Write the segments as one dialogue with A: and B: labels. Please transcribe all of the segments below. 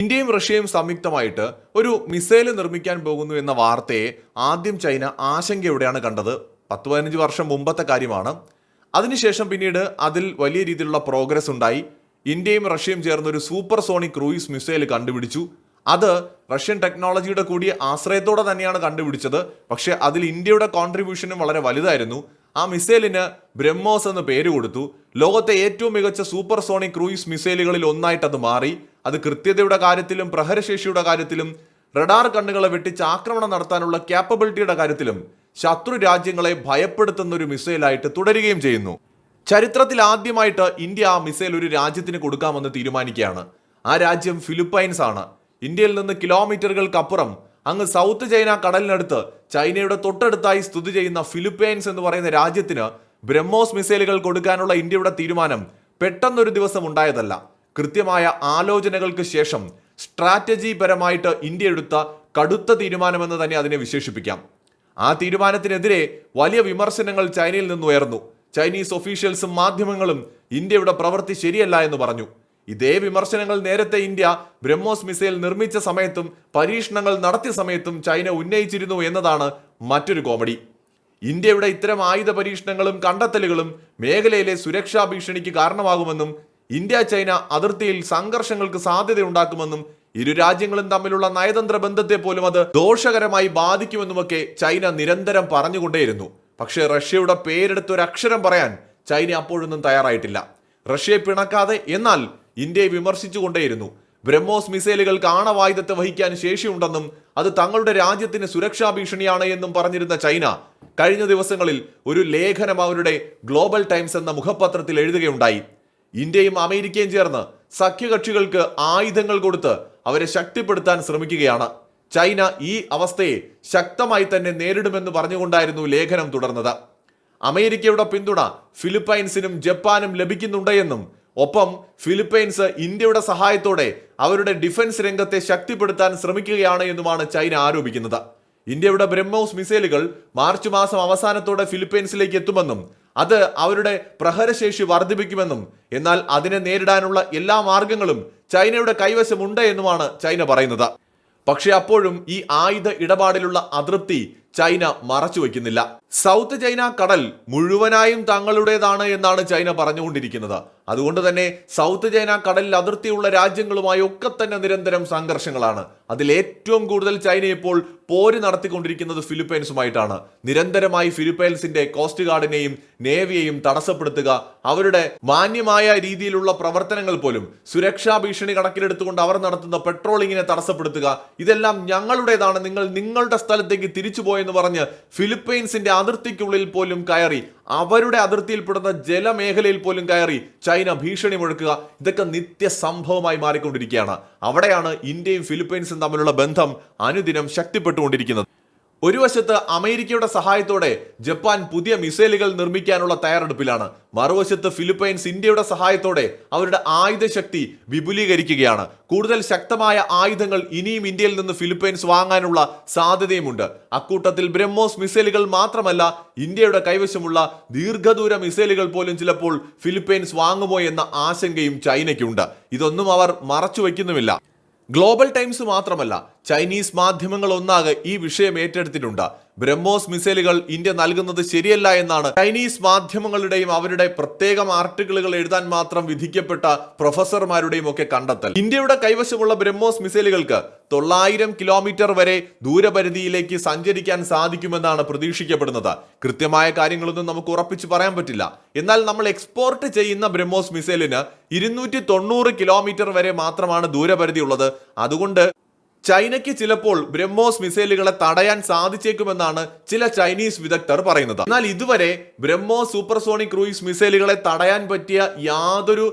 A: ഇന്ത്യയും റഷ്യയും സംയുക്തമായിട്ട് ഒരു മിസൈൽ നിർമ്മിക്കാൻ പോകുന്നു എന്ന വാർത്തയെ ആദ്യം ചൈന ആശങ്കയോടെയാണ് കണ്ടത്. പത്ത് പതിനഞ്ച് വർഷം മുമ്പത്തെ കാര്യമാണ്. അതിനുശേഷം പിന്നീട് അതിൽ വലിയ രീതിയിലുള്ള പ്രോഗ്രസ് ഉണ്ടായി. ഇന്ത്യയും റഷ്യയും ചേർന്ന് ഒരു സൂപ്പർ സോണിക് ക്രൂയിസ് മിസൈൽ കണ്ടുപിടിച്ചു. അത് റഷ്യൻ ടെക്നോളജിയുടെ കൂടിയ ആശ്രയത്തോടെ തന്നെയാണ് കണ്ടുപിടിച്ചത്. പക്ഷേ അതിൽ ഇന്ത്യയുടെ കോൺട്രിബ്യൂഷനും വളരെ വലുതായിരുന്നു. ആ മിസൈലിന് ബ്രഹ്മോസ് എന്ന് പേര് കൊടുത്തു. ലോകത്തെ ഏറ്റവും മികച്ച സൂപ്പർ സോണിക് ക്രൂയിസ് മിസൈലുകളിൽ ഒന്നായിട്ട് അത് മാറി. അത് കൃത്യതയുടെ കാര്യത്തിലും പ്രഹരശേഷിയുടെ കാര്യത്തിലും റഡാർ കണ്ണുകളെ വെട്ടിച്ച് ആക്രമണം നടത്താനുള്ള ക്യാപ്പബിലിറ്റിയുടെ കാര്യത്തിലും ശത്രു രാജ്യങ്ങളെ ഭയപ്പെടുത്തുന്ന ഒരു മിസൈലായിട്ട് തുടരുകയും ചെയ്യുന്നു. ചരിത്രത്തിൽ ആദ്യമായിട്ട് ഇന്ത്യ ആ മിസൈൽ ഒരു രാജ്യത്തിന് കൊടുക്കാമെന്ന് തീരുമാനിക്കുകയാണ്. ആ രാജ്യം ഫിലിപ്പൈൻസ് ആണ്. ഇന്ത്യയിൽ നിന്ന് കിലോമീറ്ററുകൾക്കപ്പുറം അങ്ങ് സൗത്ത് ചൈന കടലിനടുത്ത് ചൈനയുടെ തൊട്ടടുത്തായി സ്ഥിതി ചെയ്യുന്ന ഫിലിപ്പൈൻസ് എന്ന് പറയുന്ന രാജ്യത്തിന് ബ്രഹ്മോസ് മിസൈലുകൾ കൊടുക്കാനുള്ള ഇന്ത്യയുടെ തീരുമാനം പെട്ടെന്നൊരു ദിവസം ഉണ്ടായതല്ല. കൃത്യമായ ആലോചനകൾക്ക് ശേഷം സ്ട്രാറ്റജി പരമായിട്ട് ഇന്ത്യ എടുത്ത കടുത്ത തീരുമാനമെന്ന് തന്നെ അതിനെ വിശേഷിപ്പിക്കാം. ആ തീരുമാനത്തിനെതിരെ വലിയ വിമർശനങ്ങൾ ചൈനയിൽ നിന്ന് ഉയർന്നു. ചൈനീസ് ഒഫീഷ്യൽസും മാധ്യമങ്ങളും ഇന്ത്യയുടെ പ്രവൃത്തി ശരിയല്ല എന്ന് പറഞ്ഞു. ഇതേ വിമർശനങ്ങൾ നേരത്തെ ഇന്ത്യ ബ്രഹ്മോസ് മിസൈൽ നിർമ്മിച്ച സമയത്തും പരീക്ഷണങ്ങൾ നടത്തിയ സമയത്തും ചൈന ഉന്നയിച്ചിരുന്നു എന്നതാണ് മറ്റൊരു കോമഡി. ഇന്ത്യയുടെ ഇത്തരം ആയുധ പരീക്ഷണങ്ങളും കണ്ടെത്തലുകളും മേഖലയിലെ സുരക്ഷാ ഭീഷണിക്ക് കാരണമാകുമെന്നും ഇന്ത്യ ചൈന അതിർത്തിയിൽ സംഘർഷങ്ങൾക്ക് സാധ്യതയുണ്ടാക്കുമെന്നും ഇരു രാജ്യങ്ങളും തമ്മിലുള്ള നയതന്ത്ര ബന്ധത്തെ പോലും അത് ദോഷകരമായി ബാധിക്കുമെന്നുമൊക്കെ ചൈന നിരന്തരം പറഞ്ഞുകൊണ്ടേയിരുന്നു. പക്ഷേ റഷ്യയുടെ പേരെടുത്ത് ഒരു അക്ഷരം പറയാൻ ചൈന അപ്പോഴൊന്നും തയ്യാറായിട്ടില്ല. റഷ്യയെ പിണക്കാതെ എന്നാൽ ഇന്ത്യയെ വിമർശിച്ചുകൊണ്ടേയിരുന്നു. ബ്രഹ്മോസ് മിസൈലുകൾക്ക് ആണവായുധത്തെ വഹിക്കാൻ ശേഷിയുണ്ടെന്നും അത് തങ്ങളുടെ രാജ്യത്തിന് സുരക്ഷാ ഭീഷണിയാണ് എന്നും പറഞ്ഞിരുന്ന ചൈന കഴിഞ്ഞ ദിവസങ്ങളിൽ ഒരു ലേഖനം അവരുടെ ഗ്ലോബൽ ടൈംസ് എന്ന മുഖപത്രത്തിൽ എഴുതുകയുണ്ടായി. ഇന്ത്യയും അമേരിക്കയും ചേർന്ന് സഖ്യകക്ഷികൾക്ക് ആയുധങ്ങൾ കൊടുത്ത് അവരെ ശക്തിപ്പെടുത്താൻ ശ്രമിക്കുകയാണ്. ചൈന ഈ അവസ്ഥയെ ശക്തമായി തന്നെ നേരിടുമെന്ന് പറഞ്ഞുകൊണ്ടായിരുന്നു ലേഖനം തുടർന്നത്. അമേരിക്കയുടെ പിന്തുണ ഫിലിപ്പൈൻസിനും ജപ്പാനും ലഭിക്കുന്നുണ്ടെന്നും ഒപ്പം ഫിലിപ്പൈൻസ് ഇന്ത്യയുടെ സഹായത്തോടെ അവരുടെ ഡിഫൻസ് രംഗത്തെ ശക്തിപ്പെടുത്താൻ ശ്രമിക്കുകയാണ് എന്നുമാണ് ചൈന ആരോപിക്കുന്നത്. ഇന്ത്യയുടെ ബ്രഹ്മോസ് മിസൈലുകൾ മാർച്ച് മാസം അവസാനത്തോടെ ഫിലിപ്പൈൻസിലേക്ക് എത്തുമെന്നും അത് അവരുടെ പ്രഹരശേഷി വർദ്ധിപ്പിക്കുമെന്നും എന്നാൽ അതിനെ നേരിടാനുള്ള എല്ലാ മാർഗങ്ങളും ചൈനയുടെ കൈവശമുണ്ട് എന്നുമാണ് ചൈന പറയുന്നത്. പക്ഷേ അപ്പോഴും ഈ ആയുധ ഇടപാടിലുള്ള അതൃപ്തി ചൈന മറച്ചു വയ്ക്കുന്നില്ല. സൗത്ത് ചൈന കടൽ മുഴുവനായും തങ്ങളുടേതാണ് എന്നാണ് ചൈന പറഞ്ഞുകൊണ്ടിരിക്കുന്നത്. അതുകൊണ്ട് തന്നെ സൗത്ത് ചൈന കടലിൽ അതിർത്തിയുള്ള രാജ്യങ്ങളുമായി ഒക്കെ തന്നെ നിരന്തരം സംഘർഷങ്ങളാണ്. അതിൽ ഏറ്റവും കൂടുതൽ ചൈന ഇപ്പോൾ പോര് നടത്തിക്കൊണ്ടിരിക്കുന്നത് ഫിലിപ്പൈൻസുമായിട്ടാണ്. നിരന്തരമായി ഫിലിപ്പൈൻസിന്റെ കോസ്റ്റ് ഗാർഡിനെയും നേവിയെയും തടസ്സപ്പെടുത്തുക അവരുടെ മാന്യമായ രീതിയിലുള്ള പ്രവർത്തനങ്ങൾ പോലും സുരക്ഷാ ഭീഷണി കണക്കിലെടുത്തുകൊണ്ട് അവർ നടത്തുന്ന പെട്രോളിങ്ങിനെ തടസ്സപ്പെടുത്തുക ഇതെല്ലാം ഞങ്ങളുടേതാണ് നിങ്ങൾ നിങ്ങളുടെ സ്ഥലത്തേക്ക് തിരിച്ചു പോയെന്ന് പറഞ്ഞ് ഫിലിപ്പൈൻസിന്റെ അതിർത്തിക്കുള്ളിൽ പോലും കയറി അവരുടെ അതിർത്തിയിൽപ്പെടുന്ന ജലമേഖലയിൽ പോലും കയറി ചൈന ഭീഷണി മുഴക്കുക ഇതൊക്കെ നിത്യസംഭവമായി മാറിക്കൊണ്ടിരിക്കുകയാണ്. അവിടെയാണ് ഇന്ത്യയും ഫിലിപ്പൈൻസും തമ്മിലുള്ള ബന്ധം അനുദിനം ശക്തിപ്പെട്ടുകൊണ്ടിരിക്കുന്നത്. ഒരു വശത്ത് അമേരിക്കയുടെ സഹായത്തോടെ ജപ്പാൻ പുതിയ മിസൈലുകൾ നിർമ്മിക്കാനുള്ള തയ്യാറെടുപ്പിലാണ്. മറുവശത്ത് ഫിലിപ്പൈൻസ് ഇന്ത്യയുടെ സഹായത്തോടെ അവരുടെ ആയുധശക്തി വിപുലീകരിക്കുകയാണ്. കൂടുതൽ ശക്തമായ ആയുധങ്ങൾ ഇനിയും ഇന്ത്യയിൽ നിന്ന് ഫിലിപ്പൈൻസ് വാങ്ങാനുള്ള സാധ്യതയുമുണ്ട്. അക്കൂട്ടത്തിൽ ബ്രഹ്മോസ് മിസൈലുകൾ മാത്രമല്ല ഇന്ത്യയുടെ കൈവശമുള്ള ദീർഘദൂര മിസൈലുകൾ പോലും ചിലപ്പോൾ ഫിലിപ്പൈൻസ് വാങ്ങുമോ എന്ന ആശങ്കയും ചൈനയ്ക്കുണ്ട്. ഇതൊന്നും അവർ മറച്ചു വയ്ക്കുന്നുമില്ല ഗ്ലോബൽ ടൈംസ് മാത്രമല്ല ചൈനീസ് മാധ്യമങ്ങൾ ഒന്നാകെ ഈ വിഷയം ഏറ്റെടുത്തിട്ടുണ്ട്. ബ്രഹ്മോസ് മിസൈലുകൾ ഇന്ത്യ നൽകുന്നത് ശരിയല്ല എന്നാണ് ചൈനീസ് മാധ്യമങ്ങളുടെയും അവരുടെ പ്രത്യേകം ആർട്ടിക്കിളുകൾ എഴുതാൻ മാത്രം വിധിക്കപ്പെട്ട പ്രൊഫസർമാരുടെയും ഒക്കെ കണ്ടെത്തൽ. ഇന്ത്യയുടെ കൈവശമുള്ള ബ്രഹ്മോസ് മിസൈലുകൾക്ക് തൊള്ളായിരം കിലോമീറ്റർ വരെ ദൂരപരിധിയിലേക്ക് സഞ്ചരിക്കാൻ സാധിക്കുമെന്നാണ് പ്രതീക്ഷിക്കപ്പെടുന്നത്. കൃത്യമായ കാര്യങ്ങളൊന്നും നമുക്ക് ഉറപ്പിച്ച് പറയാൻ പറ്റില്ല. എന്നാൽ നമ്മൾ എക്സ്പോർട്ട് ചെയ്യുന്ന ബ്രഹ്മോസ് മിസൈലിന് ഇരുന്നൂറ്റി തൊണ്ണൂറ് കിലോമീറ്റർ വരെ മാത്രമാണ് ദൂരപരിധി ഉള്ളത്. അതുകൊണ്ട് ചൈനയ്ക്ക് ചിലപ്പോൾ ബ്രഹ്മോസ് മിസൈലുകളെ തടയാൻ സാധിച്ചേക്കുമെന്നാണ് ചില ചൈനീസ് വിദഗ്ധർ പറയുന്നത്. എന്നാൽ ഇതുവരെ ബ്രഹ്മോസ് സൂപ്പർസോണിക് ക്രൂയിസ് മിസൈലുകളെ തടയാൻ പറ്റിയ യാതൊരു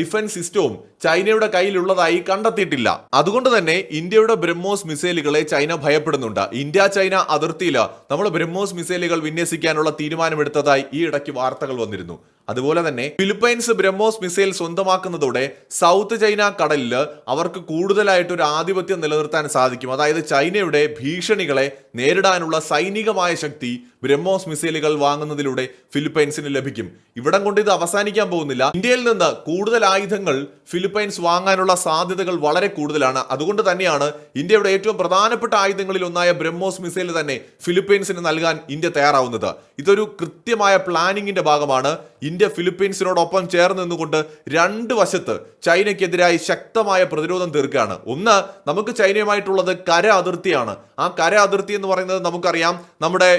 A: ഡിഫൻസ് സിസ്റ്റവും ചൈനയുടെ കയ്യിലുള്ളതായി കണ്ടെത്തിയിട്ടില്ല. അതുകൊണ്ട് തന്നെ ഇന്ത്യയുടെ ബ്രഹ്മോസ് മിസൈലുകളെ ചൈന ഭയപ്പെടുന്നുണ്ട്. ഇന്ത്യ ചൈന അതിർത്തിയിൽ നമ്മൾ ബ്രഹ്മോസ് മിസൈലുകൾ വിന്യസിക്കാനുള്ള തീരുമാനമെടുത്തതായി ഈ ഇടയ്ക്ക് വാർത്തകൾ വന്നിരുന്നു. അതുപോലെ തന്നെ ഫിലിപ്പൈൻസ് ബ്രഹ്മോസ് മിസൈൽ സ്വന്തമാക്കുന്നതോടെ സൗത്ത് ചൈന കടലിൽ അവർക്ക് കൂടുതലായിട്ട് ഒരു ആധിപത്യം നിലനിർത്താൻ സാധിക്കും. അതായത് ചൈനയുടെ ഭീഷണികളെ നേരിടാനുള്ള സൈനികമായ ശക്തി ബ്രഹ്മോസ് മിസൈലുകൾ വാങ്ങുന്നതിലൂടെ ഫിലിപ്പൈൻസിന് ലഭിക്കും. ഇവിടം കൊണ്ട് ഇത് അവസാനിക്കാൻ പോകുന്നില്ല. ഇന്ത്യയിൽ നിന്ന് കൂടുതൽ ആയുധങ്ങൾ ഫിലിപ്പൈൻസ് വാങ്ങാനുള്ള സാധ്യതകൾ വളരെ കൂടുതലാണ്. അതുകൊണ്ട് തന്നെയാണ് ഇന്ത്യയുടെ ഏറ്റവും പ്രധാനപ്പെട്ട ആയുധങ്ങളിൽ ഒന്നായ ബ്രഹ്മോസ് മിസൈൽ തന്നെ ഫിലിപ്പൈൻസിന് നൽകാൻ ഇന്ത്യ തയ്യാറാവുന്നത്. ഇതൊരു കൃത്യമായ പ്ലാനിങ്ങിന്റെ ഭാഗമാണ്. ഇന്ത്യ ഫിലിപ്പൈൻസിനോടൊപ്പം ചേർന്ന് നിന്നുകൊണ്ട് രണ്ട് വശത്ത് ചൈനയ്ക്കെതിരായി ശക്തമായ പ്രതിരോധം തീർക്കുകയാണ്. ഒന്ന് നമുക്ക് ചൈനയുമായിട്ടുള്ളത് കര അതിർത്തിയാണ്. ആ കര അതിർത്തി എന്ന് പറയുന്നത് നമുക്കറിയാം. നമ്മുടെ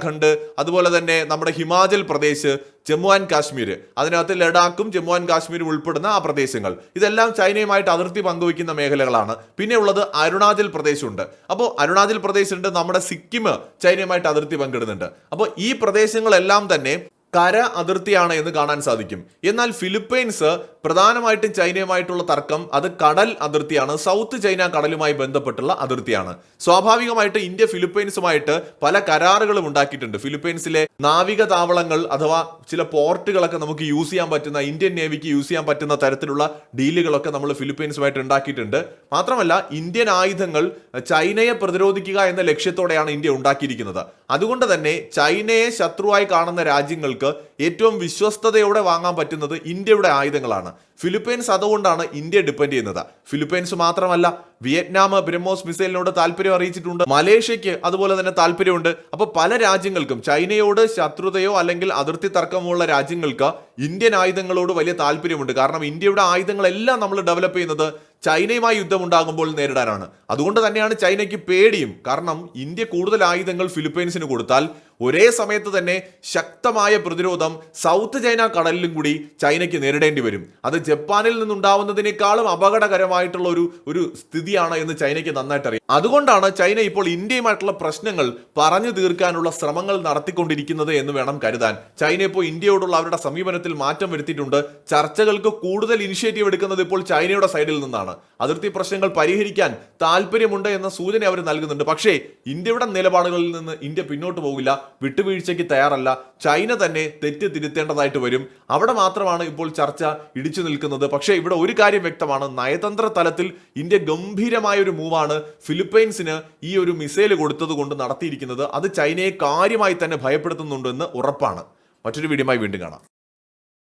A: ഉത്തരാഖണ്ഡ് അതുപോലെ തന്നെ നമ്മുടെ ഹിമാചൽ പ്രദേശ് ജമ്മു ആൻഡ് കാശ്മീർ. അതിനകത്ത് ലഡാക്കും ജമ്മു ആൻഡ് കാശ്മീരും ഉൾപ്പെടുന്ന ആ പ്രദേശങ്ങൾ. ഇതെല്ലാം ചൈനയുമായിട്ട് അതിർത്തി പങ്കുവയ്ക്കുന്ന മേഖലകളാണ്. പിന്നെ ഉള്ളത് അരുണാചൽ പ്രദേശുണ്ട്. അപ്പോൾ അരുണാചൽ പ്രദേശ് ഉണ്ട് നമ്മുടെ സിക്കിം ചൈനയുമായിട്ട് അതിർത്തി പങ്കിടുന്നുണ്ട്. അപ്പോൾ ഈ പ്രദേശങ്ങളെല്ലാം തന്നെ കര അതിർത്തിയാണ് എന്ന് കാണാൻ സാധിക്കും. എന്നാൽ ഫിലിപ്പൈൻസ് പ്രധാനമായിട്ടും ചൈനയുമായിട്ടുള്ള തർക്കം അത് കടൽ അതിർത്തിയാണ്. സൗത്ത് ചൈന കടലുമായി ബന്ധപ്പെട്ടുള്ള അതിർത്തിയാണ്. സ്വാഭാവികമായിട്ട് ഇന്ത്യ ഫിലിപ്പൈൻസുമായിട്ട് പല കരാറുകളും ഉണ്ടാക്കിയിട്ടുണ്ട്. ഫിലിപ്പൈൻസിലെ നാവിക താവളങ്ങൾ അഥവാ ചില പോർട്ടുകളൊക്കെ നമുക്ക് യൂസ് ചെയ്യാൻ പറ്റുന്ന ഇന്ത്യൻ നേവിക്ക് യൂസ് ചെയ്യാൻ പറ്റുന്ന തരത്തിലുള്ള ഡീലുകളൊക്കെ നമ്മൾ ഫിലിപ്പൈൻസുമായിട്ട് ഉണ്ടാക്കിയിട്ടുണ്ട്. മാത്രമല്ല ഇന്ത്യൻ ആയുധങ്ങൾ ചൈനയെ പ്രതിരോധിക്കുക എന്ന ലക്ഷ്യത്തോടെയാണ് ഇന്ത്യ ഉണ്ടാക്കിയിരിക്കുന്നത്. അതുകൊണ്ട് തന്നെ ചൈനയെ ശത്രുവായി കാണുന്ന രാജ്യങ്ങൾക്ക് ഏറ്റവും വിശ്വസ്തതയോടെ വാങ്ങാൻ പറ്റുന്നത് ഇന്ത്യയുടെ ആയുധങ്ങളാണ്. ഫിലിപ്പൈൻസ് അതുകൊണ്ടാണ് ഇന്ത്യ ഡിപ്പെൻഡ് ചെയ്യുന്നത്. ഫിലിപ്പൈൻസ് മാത്രമല്ല വിയറ്റ്നാം ബ്രഹ്മോസ് മിസൈലിനോട് താല്പര്യം അറിയിച്ചിട്ടുണ്ട്. മലേഷ്യക്ക് അതുപോലെ തന്നെ താല്പര്യമുണ്ട്. അപ്പോൾ പല രാജ്യങ്ങൾക്കും ചൈനയോട് ശത്രുതയോ അല്ലെങ്കിൽ അതിർത്തി തർക്കമുള്ള രാജ്യങ്ങൾക്ക് ഇന്ത്യൻ ആയുധങ്ങളോട് വലിയ താല്പര്യമുണ്ട്. കാരണം ഇന്ത്യയുടെ ആയുധങ്ങളെല്ലാം നമ്മൾ ഡെവലപ്പ് ചെയ്യുന്നത് ചൈനയുമായി യുദ്ധമുണ്ടാകുമ്പോൾ നേരിടാനാണ്. അതുകൊണ്ട് തന്നെയാണ് ചൈനയ്ക്ക് പേടിയും. കാരണം ഇന്ത്യ കൂടുതൽ ആയുധങ്ങൾ ഫിലിപ്പൈൻസിന് കൊടുത്താൽ ഒരേ സമയത്ത് തന്നെ ശക്തമായ പ്രതിരോധം സൗത്ത് ചൈന കടലിലും കൂടി ചൈനയ്ക്ക് നേരിടേണ്ടി വരും. അത് ജപ്പാനിൽ നിന്നുണ്ടാവുന്നതിനേക്കാളും അപകടകരമായിട്ടുള്ള ഒരു ഒരു സ്ഥിതിയാണ് എന്ന് ചൈനയ്ക്ക് നന്നായിട്ട് അറിയാം. അതുകൊണ്ടാണ് ചൈന ഇപ്പോൾ ഇന്ത്യയുമായിട്ടുള്ള പ്രശ്നങ്ങൾ പറഞ്ഞു തീർക്കാനുള്ള ശ്രമങ്ങൾ നടത്തിക്കൊണ്ടിരിക്കുന്നത് എന്ന് വേണം കരുതാൻ. ചൈന ഇപ്പോൾ ഇന്ത്യയോടുള്ള അവരുടെ സമീപനത്തിൽ മാറ്റം വരുത്തിയിട്ടുണ്ട്. ചർച്ചകൾക്ക് കൂടുതൽ ഇനിഷ്യേറ്റീവ് എടുക്കുന്നത് ഇപ്പോൾ ചൈനയുടെ സൈഡിൽ നിന്നാണ്. അതിർത്തി പ്രശ്നങ്ങൾ പരിഹരിക്കാൻ താല്പര്യമുണ്ട് എന്ന സൂചന അവർ നൽകുന്നുണ്ട്. പക്ഷേ ഇന്ത്യയുടെ നിലപാടുകളിൽ നിന്ന് ഇന്ത്യ പിന്നോട്ട് പോകില്ല. വിട്ടുവീഴ്ചയ്ക്ക് തയ്യാറല്ല. ചൈന തന്നെ തെറ്റ് തിരുത്തേണ്ടതായിട്ട് വരും. അവിടെ മാത്രമാണ് ഇപ്പോൾ ചർച്ച ഇടിച്ചു നിൽക്കുന്നത്. പക്ഷേ ഇവിടെ ഒരു കാര്യം വ്യക്തമാണ്. നയതന്ത്ര തലത്തിൽ ഇന്ത്യ ഗംഭീരമായ ഒരു മൂവാണ് ഫിലിപ്പൈൻസിന് ഈ ഒരു മിസൈൽ കൊടുത്തത് കൊണ്ട് നടത്തിയിരിക്കുന്നത്. അത് ചൈനയെ കാര്യമായി തന്നെ ഭയപ്പെടുത്തുന്നുണ്ടെന്ന് ഉറപ്പാണ്. മറ്റൊരു വീഡിയോമായി വീണ്ടും കാണാം.